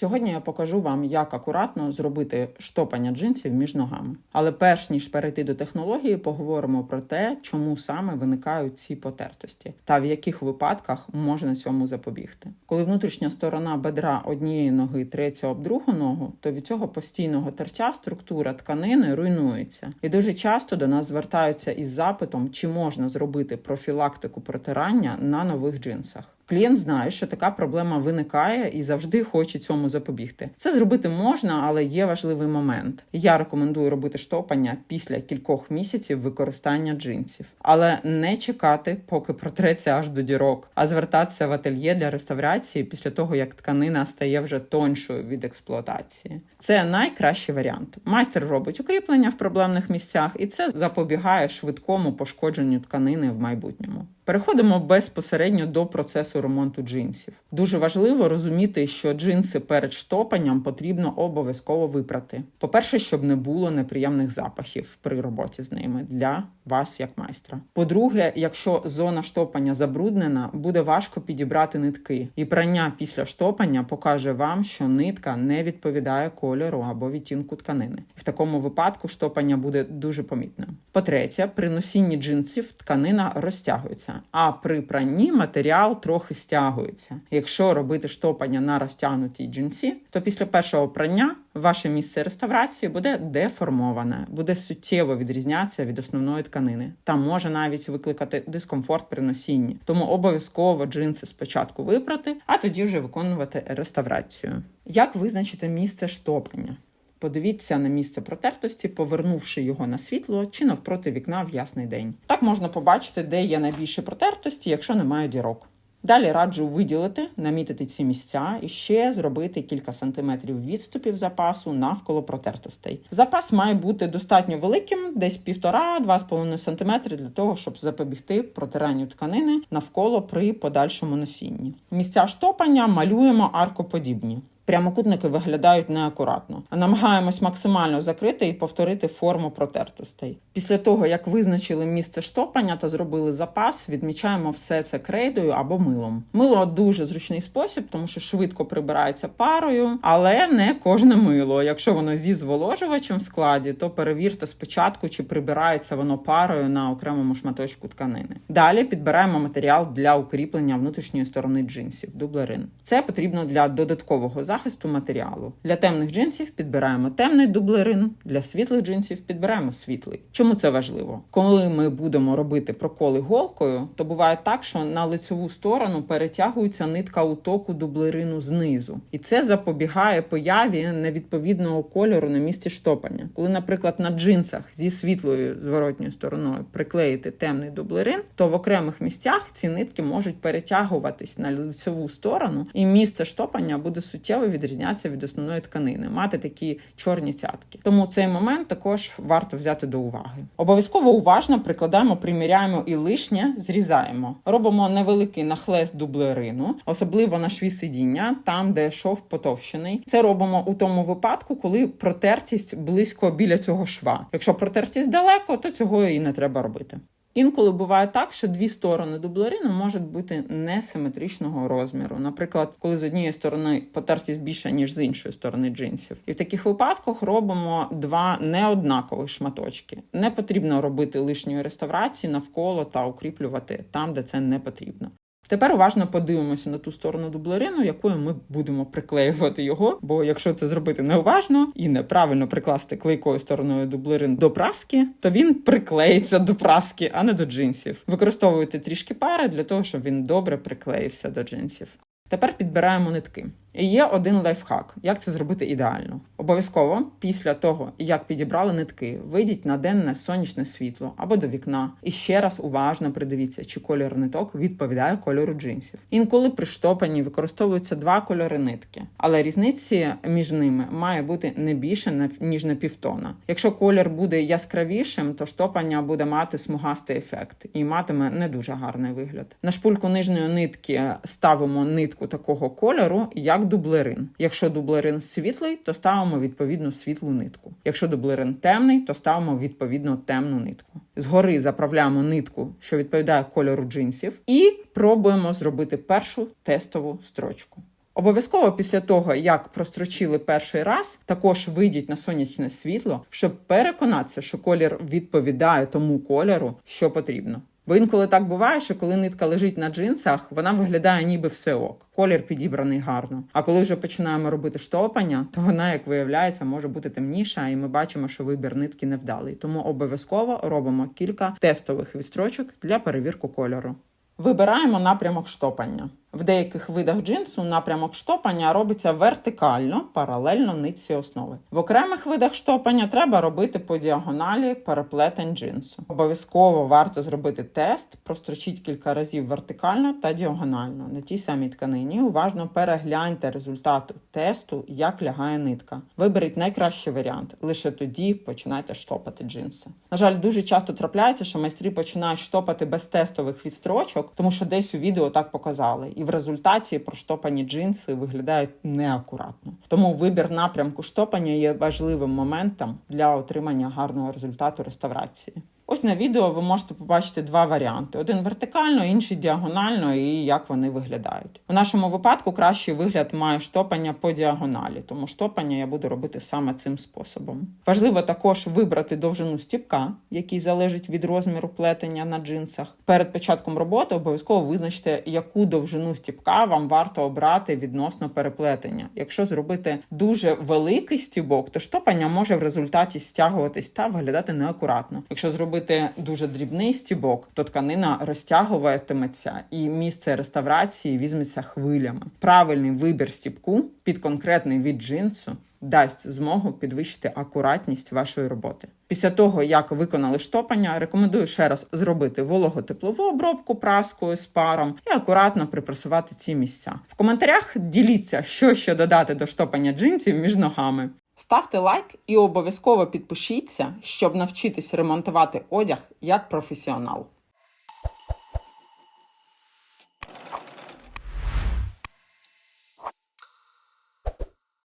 Сьогодні я покажу вам, як акуратно зробити штопання джинсів між ногами. Але перш ніж перейти до технології, поговоримо про те, чому саме виникають ці потертості та в яких випадках можна цьому запобігти. Коли внутрішня сторона бедра однієї ноги треться об другу ногу, то від цього постійного терча структура тканини руйнується, і дуже часто до нас звертаються із запитом, чи можна зробити профілактику протирання на нових джинсах. Клієнт знає, що така проблема виникає і завжди хоче цьому запобігти. Це зробити можна, але є важливий момент. Я рекомендую робити штопання після кількох місяців використання джинсів, але не чекати, поки протреться аж до дірок, а звертатися в ательє для реставрації після того, як тканина стає вже тоншою від експлуатації. Це найкращий варіант. Майстер робить укріплення в проблемних місцях, і це запобігає швидкому пошкодженню тканини в майбутньому. Переходимо безпосередньо до процесу ремонту джинсів. Дуже важливо розуміти, що джинси перед штопанням потрібно обов'язково випрати. По-перше, щоб не було неприємних запахів при роботі з ними для вас як майстра. По-друге, якщо зона штопання забруднена, буде важко підібрати нитки, і прання після штопання покаже вам, що нитка не відповідає кольору або відтінку тканини. В такому випадку штопання буде дуже помітним. По-третє, при носінні джинсів тканина розтягується, а при пранні матеріал трохи стягується. Якщо робити штопання на розтягнутій джинсі, то після першого прання ваше місце реставрації буде деформоване, буде суттєво відрізнятися від основної тканини та може навіть викликати дискомфорт при носінні. Тому обов'язково джинси спочатку випрати, а тоді вже виконувати реставрацію. Як визначити місце штопання? Подивіться на місце протертості, повернувши його на світло чи навпроти вікна в ясний день. Так можна побачити, де є найбільше протертості, якщо немає дірок. Далі раджу виділити, намітити ці місця і ще зробити кілька сантиметрів відступів запасу навколо протертостей. Запас має бути достатньо великим, десь півтора-два з половиною сантиметри для того, щоб запобігти протиранню тканини навколо при подальшому носінні. Місця штопання малюємо аркоподібні. Прямокутники виглядають неакуратно. Намагаємось максимально закрити і повторити форму протертостей. Pісля того, як визначили місце штопання та зробили запас, відмічаємо все це крейдою або милом. Мило дуже зручний спосіб, тому що швидко прибирається парою, але не кожне мило. Якщо воно зі зволожувачем в складі, то перевірте спочатку, чи прибирається воно парою на окремому шматочку тканини. Далі підбираємо матеріал для укріплення внутрішньої сторони джинсів дублерин. Це потрібно для додаткового захисту матеріалу. Для темних джинсів підбираємо темний дублерин, для світлих джинсів підбираємо світлий. Чому це важливо? Коли ми будемо робити проколи голкою, то буває так, що на лицеву сторону перетягується нитка утоку дублерину знизу, і це запобігає появі невідповідного кольору на місці штопання. Коли, наприклад, на джинсах зі світлою зворотньою стороною приклеїти темний дублерин, то в окремих місцях ці нитки можуть перетягуватись на лицеву сторону, і місце штопання буде суттєво відрізнятися від основної тканини, мати такі чорні цятки. Тому цей момент також варто взяти до уваги. Обов'язково уважно прикладаємо, приміряємо і лишнє зрізаємо. Робимо невеликий нахлест дублерину, особливо на шві сидіння, там де шов потовщений. Це робимо у тому випадку, коли протертість близько біля цього шва. Якщо протертість далеко, то цього і не треба робити. Інколи буває так, що дві сторони дублерину можуть бути несиметричного розміру. Наприклад, коли з однієї сторони потертість більша, ніж з іншої сторони джинсів. І в таких випадках робимо два неоднакових шматочки. Не потрібно робити лишньої реставрації навколо та укріплювати там, де це не потрібно. Тепер уважно подивимося на ту сторону дублерину, якою ми будемо приклеювати його. Бо якщо це зробити неуважно і неправильно прикласти клейкою стороною дублерин до праски, то він приклеїться до праски, а не до джинсів. Використовуйте трішки пари для того, щоб він добре приклеївся до джинсів. Тепер підбираємо нитки. І є один лайфхак, як це зробити ідеально. Обов'язково після того, як підібрали нитки, вийдіть на денне сонячне світло або до вікна і ще раз уважно придивіться, чи колір ниток відповідає кольору джинсів. Інколи при штопанні використовуються два кольори нитки, але різниці між ними має бути не більше ніж на півтона. Якщо колір буде яскравішим, то штопання буде мати смугастий ефект і матиме не дуже гарний вигляд. На шпульку нижньої нитки ставимо нитку такого кольору, як дублерин. Якщо дублерин світлий, то ставимо відповідно світлу нитку. Якщо дублерин темний, то ставимо відповідно темну нитку. Згори заправляємо нитку, що відповідає кольору джинсів, і пробуємо зробити першу тестову строчку. Обов'язково після того, як прострочили перший раз, також вийдіть на сонячне світло, щоб переконатися, що колір відповідає тому кольору, що потрібно. Бо інколи так буває, що коли нитка лежить на джинсах, вона виглядає ніби все ок. Колір підібраний гарно. А коли вже починаємо робити штопання, то вона, як виявляється, може бути темніша, і ми бачимо, що вибір нитки невдалий. Тому обов'язково робимо кілька тестових відстрочок для перевірки кольору. Вибираємо напрямок штопання. В деяких видах джинсу напрямок штопання робиться вертикально, паралельно нитці основи. В окремих видах штопання треба робити по діагоналі переплетень джинсу. Обов'язково варто зробити тест, прострочіть кілька разів вертикально та діагонально на тій самій тканині. Уважно перегляньте результати тесту, як лягає нитка. Виберіть найкращий варіант. Лише тоді починайте штопати джинси. На жаль, дуже часто трапляється, що майстри починають штопати без тестових відстрочок, тому що десь у відео так показали і в результаті проштопані джинси виглядають неакуратно. Тому вибір напрямку штопання є важливим моментом для отримання гарного результату реставрації. Ось на відео ви можете побачити два варіанти: один вертикально, інший діагонально, і як вони виглядають. У нашому випадку кращий вигляд має штопання по діагоналі, тому штопання я буду робити саме цим способом. Важливо також вибрати довжину стіпка, який залежить від розміру плетення на джинсах. Перед початком роботи обов'язково визначте, яку довжину стіпка вам варто обрати відносно переплетення. Якщо зробити дуже великий стібок, то штопання може в результаті стягуватись та виглядати неакуратно. Якщо зробити дуже дрібний стібок, то тканина розтягуватиметься і місце реставрації візьметься хвилями. Правильний вибір стібку під конкретний від джинсу дасть змогу підвищити акуратність вашої роботи. Після того, як виконали штопання, рекомендую ще раз зробити вологотеплову обробку праскою з паром і акуратно припресувати ці місця. В коментарях діліться, що ще додати до штопання джинсів між ногами. Ставте лайк і обов'язково підпишіться, щоб навчитись ремонтувати одяг як професіонал.